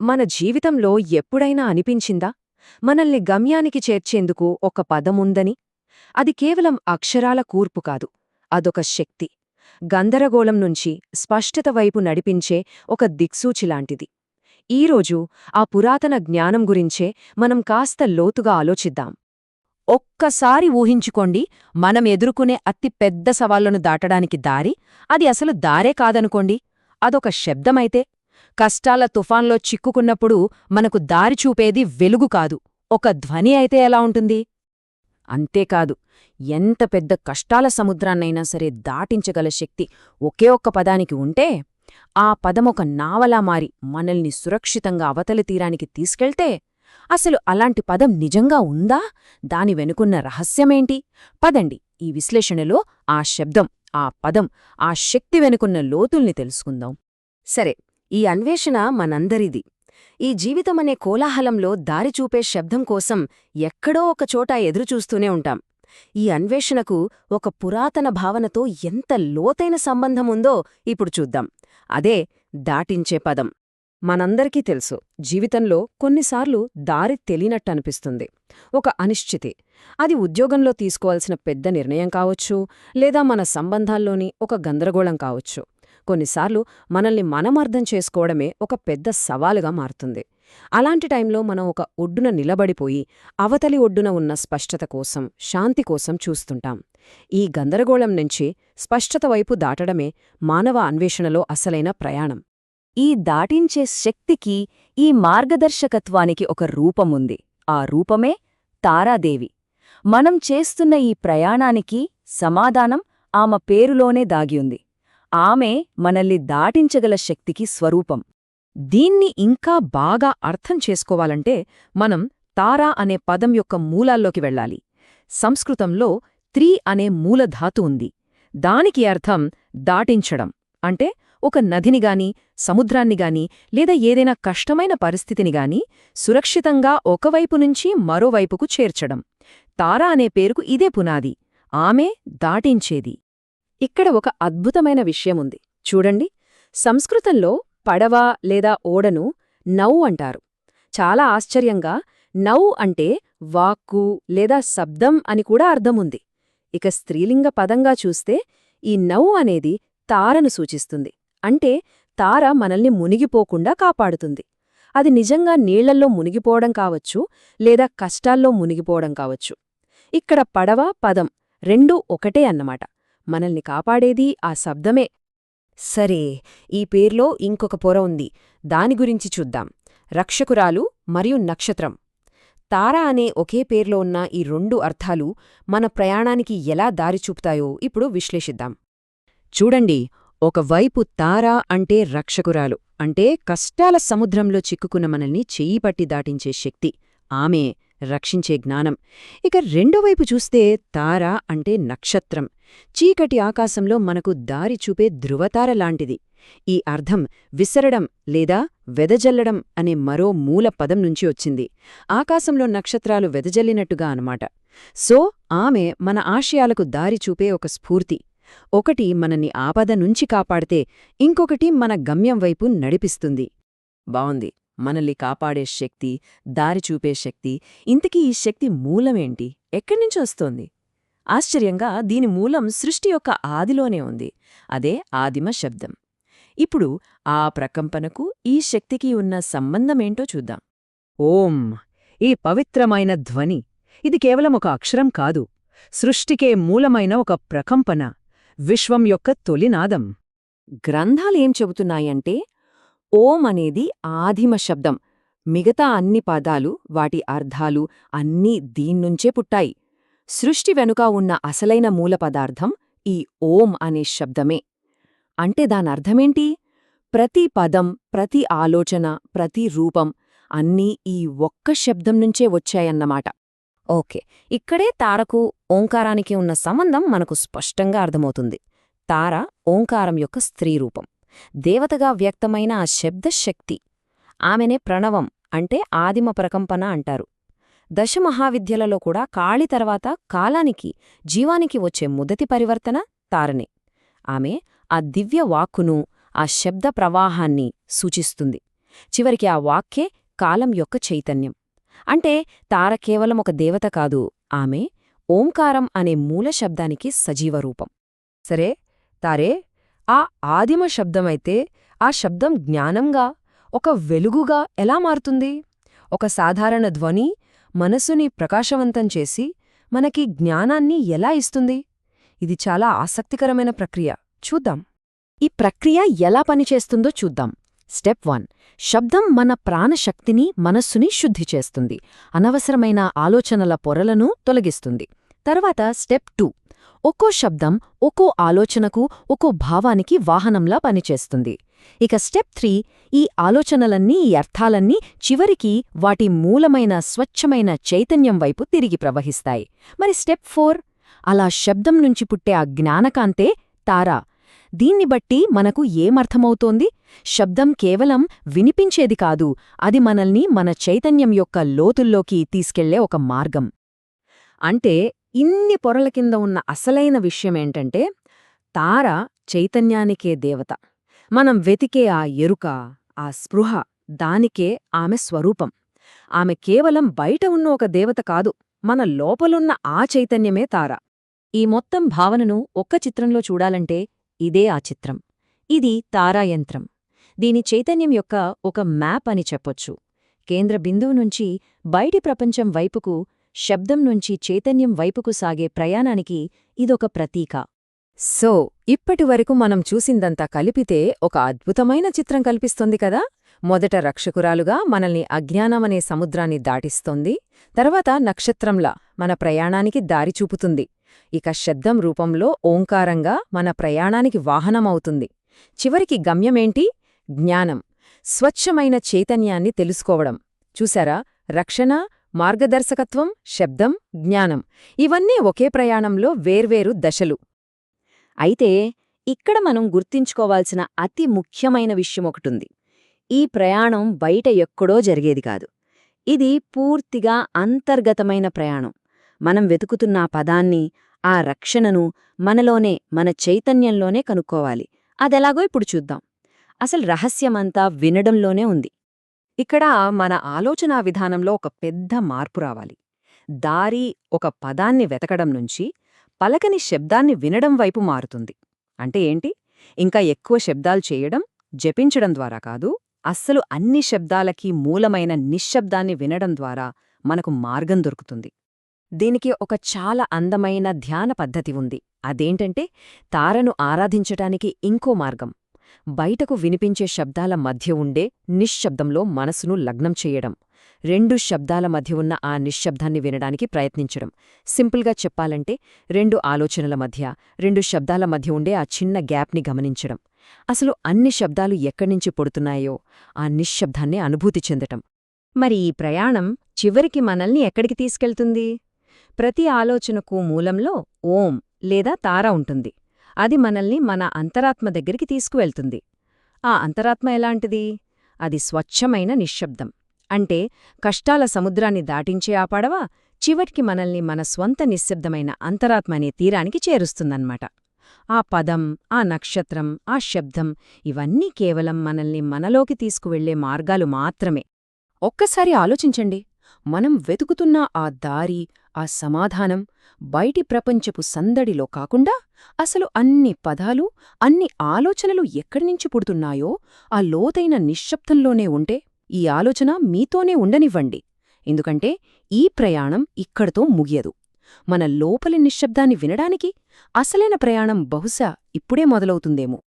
మన జీవితంలో ఎప్పుడైనా అనిపించిందా? మనల్ని గమ్యానికి చేర్చేందుకు ఒక పదముందని? అది కేవలం అక్షరాల కూర్పు కాదు అదొక శక్తి. గందరగోళం నుంచి స్పష్టత వైపు నడిపించే ఒక దిక్సూచిలాంటిది ఈరోజు ఆ పురాతన జ్ఞానం గురించే మనం కాస్త లోతుగా ఆలోచిద్దాం. ఒక్కసారి ఊహించుకోండి మనం ఎదుర్కొనే అతి పెద్ద సవాళ్ళను దాటడానికి దారి అది అసలు దారే కాదనుకోండి. అదొక శబ్దమైతే కష్టాల తుఫాన్లో చిక్కుకున్నప్పుడు మనకు దారి చూపేది వెలుగు కాదు. ఒక ధ్వని అయితే ఎలా ఉంటుంది? అంతేకాదు ఎంత పెద్ద కష్టాల సముద్రాన్నైనా సరే దాటించగల శక్తి ఒకే ఒక్క పదానికి ఉంటే ఆ పదమొక నావలా మారి మనల్ని సురక్షితంగా అవతలి తీరానికి తీసుకెళ్తే అసలు అలాంటి పదం నిజంగా ఉందా? దాని వెనుకున్న రహస్యమేంటి? పదండి ఈ విశ్లేషణలో ఆ శబ్దం ఆ పదం ఆ శక్తి వెనుకున్న లోతుల్ని తెలుసుకుందాం. సరే ఈ అన్వేషణ మనందరిది. ఈ జీవితమనే కోలాహలంలో దారి చూపే శబ్దం కోసం ఎక్కడో ఒకచోట ఎదురుచూస్తూనే ఉంటాం. ఈ అన్వేషణకు ఒక పురాతన భావనతో ఎంత లోతైన సంబంధముందో ఇప్పుడు చూద్దాం. అదే దాటించే పదం. మనందరికీ తెలుసు జీవితంలో కొన్నిసార్లు దారి తెలియనట్టనిపిస్తుంది. ఒక అనిశ్చితి. అది ఉద్యోగంలో తీసుకోవాల్సిన పెద్ద నిర్ణయం కావచ్చు లేదా మన సంబంధాల్లోని ఒక గందరగోళం కావచ్చు. కొన్నిసార్లు మనల్ని మనమర్థం చేసుకోవడమే ఒక పెద్ద సవాలుగా మారుతుంది. అలాంటి టైంలో మనం ఒక ఒడ్డున నిలబడిపోయి అవతలి ఒడ్డున ఉన్న స్పష్టత కోసం శాంతి కోసం చూస్తుంటాం. ఈ గందరగోళం నుంచి స్పష్టత వైపు దాటడమే మానవ అన్వేషణలో అసలైన ప్రయాణం. ఈ దాటించే శక్తికి ఈ మార్గదర్శకత్వానికి ఒక రూపముంది ఆ రూపమే తారాదేవి. మనం చేస్తున్న ఈ ప్రయాణానికి సమాధానం ఆమె పేరులోనే దాగియుంది ఆమె మనల్ని దాటించగల శక్తికి స్వరూపం. దీన్ని ఇంకా బాగా అర్థం చేసుకోవాలంటే మనం తారా అనే పదం యొక్క మూలాల్లోకి వెళ్ళాలి. సంస్కృతంలో త్రీ అనే మూలధాతు ఉంది. దానికి అర్థం దాటించడం అంటే ఒక నదినిగాని సముద్రాన్నిగాని లేదా ఏదైనా కష్టమైన పరిస్థితినిగాని సురక్షితంగా ఒకవైపు నుంచి మరోవైపుకు చేర్చడం. తారా అనే పేరుకు ఇదే పునాది ఆమె దాటించేది. ఇక్కడ ఒక అద్భుతమైన విషయముంది. చూడండి సంస్కృతంలో పడవ లేదా ఓడను నౌ అంటారు. చాలా ఆశ్చర్యంగా నౌ అంటే వాక్కు లేదా శబ్దం అని కూడా అర్థముంది. ఇక స్త్రీలింగ పదంగా చూస్తే ఈ నౌ అనేది తారను సూచిస్తుంది. అంటే తార మనల్ని మునిగిపోకుండా కాపాడుతుంది. అది నిజంగా నీళ్ళల్లో మునిగిపోవడం కావచ్చు లేదా కష్టాల్లో మునిగిపోవడం కావచ్చు. ఇక్కడ పడవ పదం రెండూ ఒకటే అన్నమాట. మనల్ని కాపాడేది ఆ శబ్దమే. సరే ఈ పేర్లో ఇంకొక పొర ఉంది. దాని గురించి చూద్దాం. రక్షకురాలు మరియు నక్షత్రం. తార అనే ఒకే పేర్లో ఉన్న ఈ రెండు అర్థాలు మన ప్రయాణానికి ఎలా దారి చూపుతాయో ఇప్పుడు విశ్లేషిద్దాం. చూడండి ఒకవైపు తార అంటే రక్షకురాలు అంటే కష్టాల సముద్రంలో చిక్కుకున్న మనల్ని చెయ్యిపట్టి దాటించే శక్తి ఆమె రక్షించే జ్ఞానం. ఇక రెండోవైపు చూస్తే తార అంటే నక్షత్రం. చీకటి ఆకాశంలో మనకు దారి చూపే ధృవతార లాంటిది. ఈ అర్థం విసరడం లేదా వెదజల్లడం అనే మరో మూల పదం నుంచి వచ్చింది. ఆకాశంలో నక్షత్రాలు వెదజల్లినట్టుగా అనమాట సో ఆమె మన ఆశయాలకు దారి చూపే ఒక స్ఫూర్తి. ఒకటి మనని ఆపద నుంచి కాపాడితే ఇంకొకటి మన గమ్యం వైపు నడిపిస్తుంది. బావుంది. మనల్ని కాపాడే శక్తి దారి చూపే శక్తి ఇంతకీ ఈ శక్తి మూలమేంటి? ఎక్కడ్నుంచి వస్తోంది? ఆశ్చర్యంగా దీని మూలం సృష్టి యొక్క ఆదిలోనే ఉంది. అదే ఆదిమ శబ్దం. ఇప్పుడు ఆ ప్రకంపనకు ఈ శక్తికి ఉన్న సంబంధమేంటో చూద్దాం. ఓం! ఈ పవిత్రమైన ధ్వని. ఇది కేవలం ఒక అక్షరం కాదు. సృష్టికే మూలమైన ఒక ప్రకంపన. విశ్వం యొక్క తొలినాదం గ్రంథాలేం చెబుతున్నాయంటే ఓం అనేది ఆదిమ శబ్దం. మిగతా అన్ని పదాలు వాటి అర్థాలు అన్నీ దీన్నుంచే పుట్టాయి. సృష్టి వెనుక ఉన్న అసలైన మూల పదార్థం ఈ ఓం అనే శబ్దమే. అంటే దానర్థమేంటి? ప్రతి పదం ప్రతి ఆలోచన ప్రతి రూపం అన్నీ ఈ ఒక్క శబ్దం నుంచే వచ్చాయన్నమాట. ఓకే ఇక్కడే తారకు ఓంకారానికి ఉన్న సంబంధం మనకు స్పష్టంగా అర్థమవుతుంది. తార ఓంకారం యొక్క స్త్రీరూపం దేవతగా వ్యక్తమైన ఆ శబ్దశక్తి. ఆమెనే ప్రణవం అంటే ఆదిమ ప్రకంపన అంటారు. దశమహావిద్యలలో కూడా కాళి తర్వాత కాలానికి జీవానికి వచ్చే మొదటి పరివర్తన తారనే. ఆమె ఆ దివ్య వాక్కును ఆ శబ్ద ప్రవాహాన్ని సూచిస్తుంది. చివరికి ఆ వాక్యే కాలం యొక్క చైతన్యం. అంటే తార కేవలం ఒక దేవత కాదు ఆమె ఓంకారం అనే మూల శబ్దానికి సజీవ రూపం. సరే తారే ఆ ఆదిమ శబ్దమైతే ఆ శబ్దం జ్ఞానంగా ఒక వెలుగుగా ఎలా మారుతుంది? ఒక సాధారణ ధ్వని మనసుని ప్రకాశవంతం చేసి మనకి జ్ఞానాన్ని ఎలా ఇస్తుంది? ఇది చాలా ఆసక్తికరమైన ప్రక్రియ. చూద్దాం. ఈ ప్రక్రియ ఎలా పనిచేస్తుందో చూద్దాం. Step one. శబ్దం మన ప్రాణశక్తిని మనస్సుని శుద్ధి చేస్తుంది. అనవసరమైన ఆలోచనల పొరలను తొలగిస్తుంది. తర్వాత స్టెప్ టూ. ఒక్కో శబ్దం ఒక్కో ఆలోచనకు ఒక్కో భావానికి వాహనంలా పనిచేస్తుంది. ఇక స్టెప్ త్రీ ఈ ఆలోచనలన్నీ ఈ అర్థాలన్నీ చివరికి వాటి మూలమైన స్వచ్ఛమైన చైతన్యం వైపు తిరిగి ప్రవహిస్తాయి. మరి స్టెప్ ఫోర్ అలా శబ్దం నుంచి పుట్టే ఆ జ్ఞానకాంతే తారా. దీన్ని బట్టి మనకు ఏమర్థమవుతోంది? శబ్దం కేవలం వినిపించేది కాదు అది మనల్ని మన చైతన్యం యొక్క లోతుల్లోకి తీసుకెళ్ళే ఒక మార్గం. అంటే ఇన్ని పొరల కింద ఉన్న అసలైన విషయమేంటంటే తార చైతన్యానికే దేవత. మనం వెతికే ఆ ఎరుక ఆ స్పృహ దానికే ఆమె స్వరూపం. ఆమె కేవలం బయట ఉన్న ఒక దేవత కాదు మన లోపలున్న ఆ చైతన్యమే తార. ఈ మొత్తం భావనను ఒక్క చిత్రంలో చూడాలంటే ఇదే ఆ చిత్రం. ఇది తారాయంత్రం దీని చైతన్యం యొక్క ఒక మ్యాప్ అని చెప్పొచ్చు. కేంద్ర బిందువు నుంచి బయటి ప్రపంచం వైపుకు శబ్దం నుంచి చైతన్యం వైపుకు సాగే ప్రయాణానికి ఇదొక ప్రతీక. సో ఇప్పటివరకు మనం చూసిందంతా కలిపితే ఒక అద్భుతమైన చిత్రం కల్పిస్తోంది కదా? మొదట రక్షకురాలుగా మనల్ని అజ్ఞానమనే సముద్రాన్ని దాటిస్తోంది తర్వాత నక్షత్రంలా మన ప్రయాణానికి దారి చూపుతుంది. ఇక శబ్దం రూపంలో ఓంకారంగా మన ప్రయాణానికి వాహనమవుతుంది. చివరికి గమ్యమేంటి? జ్ఞానం. స్వచ్ఛమైన చైతన్యాన్ని తెలుసుకోవడం. చూసారా? రక్షణ మార్గదర్శకత్వం శబ్దం జ్ఞానం ఇవన్నీ ఒకే ప్రయాణంలో వేర్వేరు దశలు. అయితే ఇక్కడ మనం గుర్తించుకోవాల్సిన అతి ముఖ్యమైన విషయమొకటుంది ఈ ప్రయాణం బయట ఎక్కడో జరిగేది కాదు. ఇది పూర్తిగా అంతర్గతమైన ప్రయాణం. మనం వెతుకుతున్న ఆ పదాన్ని ఆ రక్షణను మనలోనే మన చైతన్యంలోనే కనుక్కోవాలి. అదెలాగో ఇప్పుడు చూద్దాం. అసలు రహస్యమంతా వినడంలోనే ఉంది. ఇక్కడ మన ఆలోచనా విధానంలో ఒక పెద్ద మార్పు రావాలి. దారి ఒక పదాన్ని వెతకడం నుంచి పలకని శబ్దాన్ని వినడం వైపు మారుతుంది. అంటే ఏంటి? ఇంకా ఎక్కువ శబ్దాలు చేయడం జపించడం ద్వారా కాదు అస్సలు అన్ని శబ్దాలకి మూలమైన నిశ్శబ్దాన్ని వినడం ద్వారా మనకు మార్గం దొరుకుతుంది. దీనికి ఒక చాలా అందమైన ధ్యాన పద్ధతి ఉంది. అదేంటంటే తారను ఆరాధించటానికి ఇంకో మార్గం. బయటకు వినిపించే శబ్దాల మధ్య ఉండే నిశ్శబ్దంలో మనసును లగ్నం చేయడం. రెండు శబ్దాల మధ్య ఉన్న ఆ నిశ్శబ్దాన్ని వినడానికి ప్రయత్నించడం. సింపుల్గా చెప్పాలంటే రెండు ఆలోచనల మధ్య రెండు శబ్దాల మధ్య ఉండే ఆ చిన్న గ్యాప్ని గమనించడం. అసలు అన్ని శబ్దాలు ఎక్కడ్నుంచి పొడుతున్నాయో ఆ నిశ్శబ్దాన్ని అనుభూతి చెందటం. మరి ఈ ప్రయాణం చివరికి మనల్ని ఎక్కడికి తీసుకెళ్తుంది? ప్రతి ఆలోచనకు మూలంలో ఓం లేదా తార ఉంటుంది. అది మనల్ని మన అంతరాత్మ దగ్గరికి తీసుకువెళ్తుంది. ఆ అంతరాత్మ ఎలాంటిది? అది స్వచ్ఛమైన నిశ్శబ్దం. అంటే కష్టాల సముద్రాన్ని దాటించే ఆ పడవ చివటికి మనల్ని మన స్వంత నిశ్శబ్దమైన అంతరాత్మ అనే తీరానికి చేరుస్తుందన్నమాట. ఆ పదం ఆ నక్షత్రం ఆ శబ్దం ఇవన్నీ కేవలం మనల్ని మనలోకి తీసుకువెళ్ళే మార్గాలు మాత్రమే. ఒక్కసారి ఆలోచించండి. మనం వెతుకుతున్న ఆ దారి ఆ సమాధానం బయటి ప్రపంచపు సందడిలో కాకుండా అసలు అన్ని పదాలు అన్ని ఆలోచనలు ఎక్కడినుంచి పుడుతున్నాయో ఆ లోతైన నిశ్శబ్దంలోనే ఉంటే ఈ ఆలోచన మీతోనే ఉండనివ్వండి. ఎందుకంటే ఈ ప్రయాణం ఇక్కడతో ముగియదు. మన లోపలి నిశ్శబ్దాన్ని వినడానికి అసలైన ప్రయాణం బహుశా ఇప్పుడే మొదలవుతుందేమో.